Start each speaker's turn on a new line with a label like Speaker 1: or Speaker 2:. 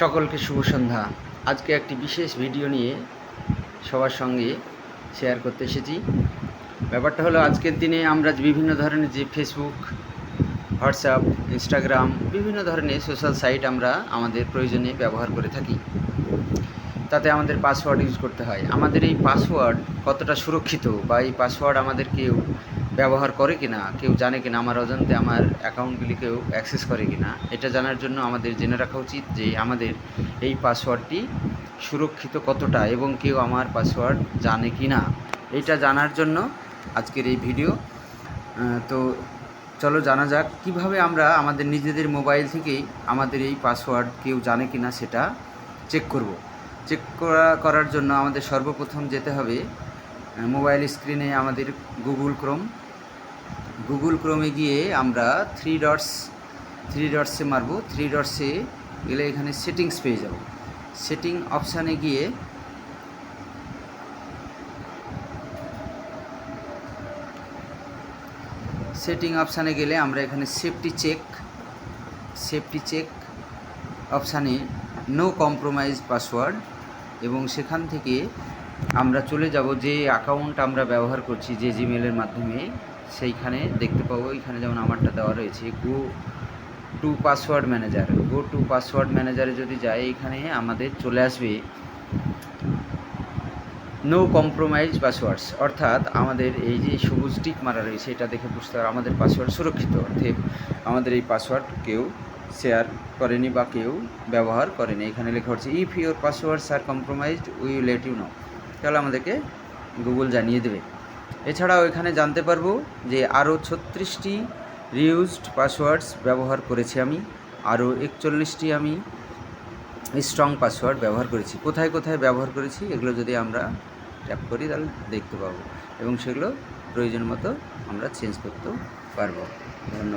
Speaker 1: সকলকে শুভ সন্ধ্যা। আজকে একটি বিশেষ ভিডিও নিয়ে সবার সঙ্গে শেয়ার করতে এসেছি। ব্যাপারটা হলো, আজকের দিনে আমরা বিভিন্ন ধরনের যে ফেসবুক হোয়াটসঅ্যাপ ইনস্টাগ্রাম বিভিন্ন ধরনের সোশ্যাল সাইট আমরা আমাদের প্রয়োজনে ব্যবহার করে থাকি। তাতে আমাদের পাসওয়ার্ড ইউজ করতে হয়। আমাদের এই পাসওয়ার্ড কতটা সুরক্ষিত বা এই পাসওয়ার্ড আমাদের কেউ ব্যবহার করে কিনা, কেউ জানে কিনা, আমার অজান্তে আমার অ্যাকাউন্টগুলি কেউ অ্যাক্সেস করে কিনা, এটা জানার জন্য আমাদের জেনে রাখা উচিত যে আমাদের এই পাসওয়ার্ডটি সুরক্ষিত কতটা এবং কেউ আমার পাসওয়ার্ড জানে কি না এটা জানার জন্য আজকের এই ভিডিও। তো চলো জানা যাক কীভাবে আমরা আমাদের নিজেদের মোবাইল থেকেই আমাদের এই পাসওয়ার্ড কেউ জানে কি না সেটা চেক করব। চেক করা, করার জন্য আমাদের সর্বপ্রথম যেতে হবে মোবাইল স্ক্রিনে আমাদের গুগল ক্রোম। গুগল ক্রোমে গিয়ে আমরা থ্রি ডটস থ্রি ডটসে মারবো। থ্রি ডটসে গেলে এখানে সেটিংস পেয়ে যাব। সেটিং অপশানে গিয়ে সেটিং অপশানে গেলে আমরা এখানে সেফটি চেক সেফটি চেক অপশানে নো কম্প্রোমাইজ পাসওয়ার্ড এবং সেখান থেকে আমরা চলে যাব যে অ্যাকাউন্ট আমরা ব্যবহার করছি যে জিমেলের মাধ্যমে, সেইখানে দেখতে পাবো, এখানে যেমন আমারটা দেওয়া রয়েছে go to password manager go to password ম্যানেজারে যদি যাই, এখানে আমাদের চলে আসবে নো কম্প্রোমাইজ পাসওয়ার্ডস অর্থাৎ আমাদের এই যে সবুজ টিক মারা রয়েছে, এটা দেখে বুঝতে হবে, আমাদের পাসওয়ার্ড সুরক্ষিত। অর্থে আমাদের এই পাসওয়ার্ড কেউ শেয়ার করেনি বা কেউ ব্যবহার করেনি। এখানে লেখা হচ্ছে if your passwords are compromised we let you know তাহলে আমাদেরকে গুগল জানিয়ে দেবে। এছাড়াও এখানে জানতে পারব যে আরও ছত্রিশটি রিউজড পাসওয়ার্ডস ব্যবহার করেছি আমি, আরও একচল্লিশটি আমি স্ট্রং পাসওয়ার্ড ব্যবহার করেছি। কোথায় কোথায় ব্যবহার করেছি এগুলো যদি আমরা ট্যাপ করি তাহলে দেখতে পাবো এবং সেগুলো প্রয়োজন মতো আমরা চেঞ্জ করতেও পারব। ধন্যবাদ।